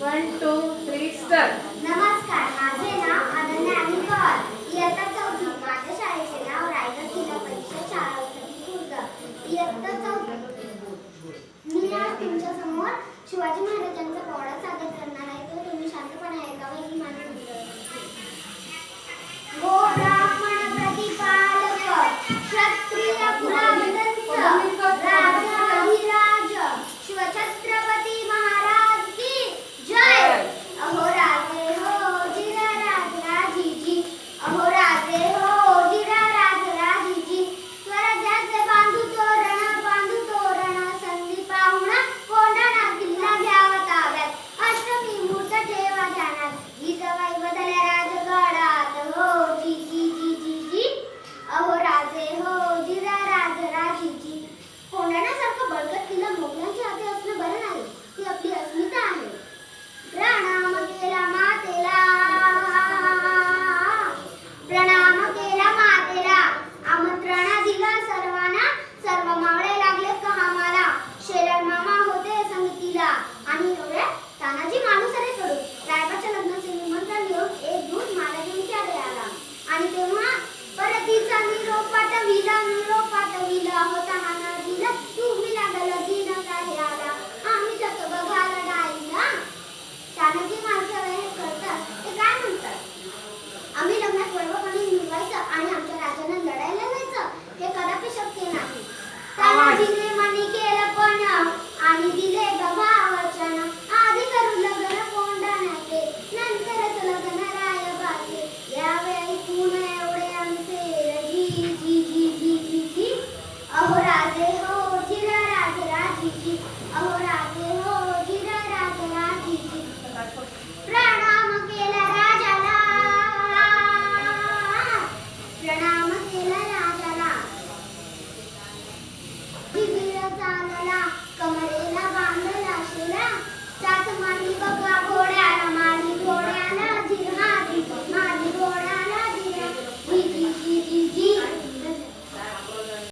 One two three star नमस्कार माझे नाव अनन्या आणि पवार. इयत्ता चौथी. माझ्या शाळेचे नाव रायगड जिल्हा परिषद शाळा खुर्द. इयत्ता चौथी. मी आज तुमच्यासमोर शिवाजी महाराज 我想吃